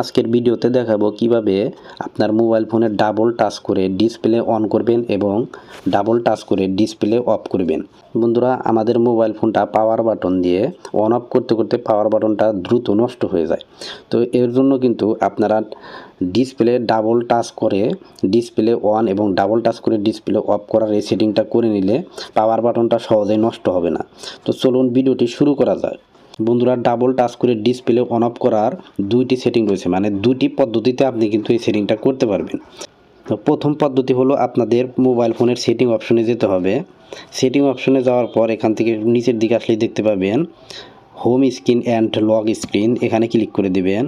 আজকের ভিডিওতে দেখাবো কীভাবে আপনার মোবাইল ফোনে ডাবল টাচ করে ডিসপ্লে অন করবেন এবং ডাবল টাচ করে ডিসপ্লে অফ করবেন। বন্ধুরা, আমাদের মোবাইল ফোনটা পাওয়ার বাটন দিয়ে অন অফ করতে করতে পাওয়ার বাটনটা দ্রুত নষ্ট হয়ে যায়। তো এর জন্য কিন্তু আপনারা ডিসপ্লে ডাবল টাচ করে ডিসপ্লে অন এবং ডাবল টাচ করে ডিসপ্লে অফ করার এই সেটিংটা করে নিলে পাওয়ার বাটনটা সহজেই নষ্ট হবে না। তো চলুন ভিডিওটি শুরু করা যায় বন্ধুরা ডাবল টাচ করে ডিসপ্লে অন অফ করার দুইটি সেটিং রয়েছে। মানে দুটি পদ্ধতিতে আপনি কিন্তু এই সেটিংটা করতে পারবেন। তো প্রথম পদ্ধতি হলো আপনাদের মোবাইল ফোনের সেটিং অপশনে যেতে হবে। সেটিং অপশনে যাওয়ার পর এখান থেকে নিচের দিকে আসলেই দেখতে পাবেন home screen and lock screen এখানে ক্লিক করে দেবেন।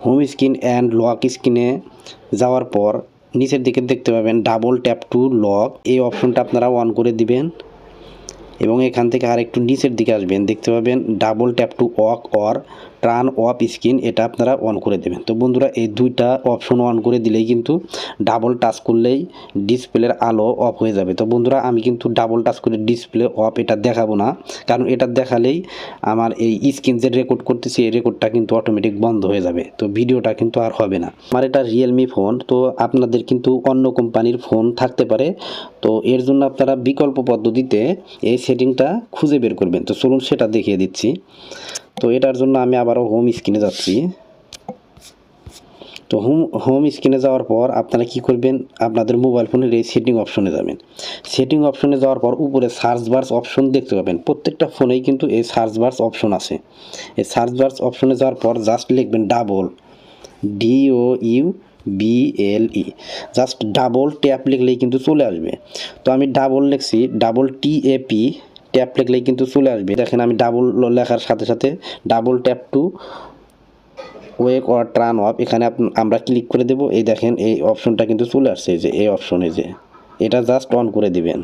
হোম স্ক্রিন অ্যান্ড লক স্ক্রিনে যাওয়ার পর নিচের দিকে দেখতে পাবেন ডাবল ট্যাপ টু লক এই অপশনটা আপনারা অন করে দিবেন। এবং এখান থেকে আর একটু নিচের দিকে আসবেন, দেখতে পাবেন double tap to wake or turn off screen এটা আপনারা অন করে দেবেন। তো বন্ধুরা, এই দুইটা অপশন অন করে দিলেই কিন্তু ডাবল টাচ করলেই ডিসপ্লের আলো অফ হয়ে যাবে। তো বন্ধুরা, আমি কিন্তু ডাবল টাচ করে ডিসপ্লে অফ এটা দেখাবো না। কারণ এটা দেখালেই আমার এই স্ক্রিন যে রেকর্ড করতেছি, এই রেকর্ডটা কিন্তু অটোমেটিক বন্ধ হয়ে যাবে। তো ভিডিওটা কিন্তু আর হবে না। আমার এটা রিয়েলমি ফোন তো আপনাদের কিন্তু অন্য কোম্পানির ফোন থাকতে পারে। তো এর জন্য আপনারা বিকল্প পদ্ধতিতে এই সেটিংটা খুঁজে বের করবেন। তো চলুন সেটা দেখিয়ে দিচ্ছি। তো এটার জন্য আমি আবারও হোম স্ক্রিনে যাচ্ছি। তো হোম হোম স্ক্রিনে যাওয়ার পর আপনারা কি করবেন? আপনাদের মোবাইল ফোনের এই সেটিং অপশনে যাবেন। সেটিং অপশনে যাওয়ার পর উপরে সার্চ বার্স অপশন দেখতে পাবেন। প্রত্যেকটা ফোনেই কিন্তু এই সার্চ বার্স অপশন আছে। এই সার্চ বার্স অপশনে যাওয়ার পর জাস্ট লিখবেন double D O U B L E just double tap লিখলেই কিন্তু চলে আসবে। তো আমি ডাবল লিখছি ডাবল টিএপি ট্যাপ লিখলেই কিন্তু চলে আসবে। দেখেন আমি ডাবল লেখার সাথে সাথে double tap to wake or turn off এখানে আমরা ক্লিক করে দেব। এই দেখেন, এই অপশনটা কিন্তু চলে আসছে যে, এই অপশনে যে। এটা জাস্ট অন করে দিবেন।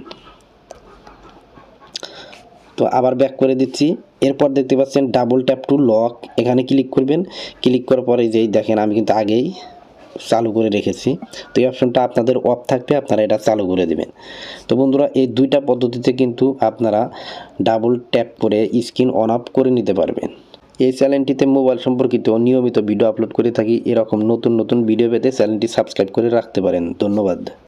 তো আবার ব্যাক করে দিচ্ছি। এরপর দেখতে পাচ্ছেন ডাবল ট্যাপ টু লক এখানে ক্লিক করবেন। ক্লিক করার পরে যেই দেখেন, আমি কিন্তু আগেই চালু করে রেখেছি। তো এই অপশনটা আপনাদের অফ থাকবে, আপনারা এটা চালু করে দেবেন। তো বন্ধুরা, এই দুইটা পদ্ধতিতে কিন্তু আপনারা ডাবল ট্যাপ করে স্ক্রিন অন অফ করে নিতে পারবেন। এই চ্যানেলটিতে মোবাইল সম্পর্কিত নিয়মিত ভিডিও আপলোড করে থাকি, এরকম নতুন নতুন ভিডিও পেতে চ্যানেলটি সাবস্ক্রাইব করে রাখতে পারেন। ধন্যবাদ।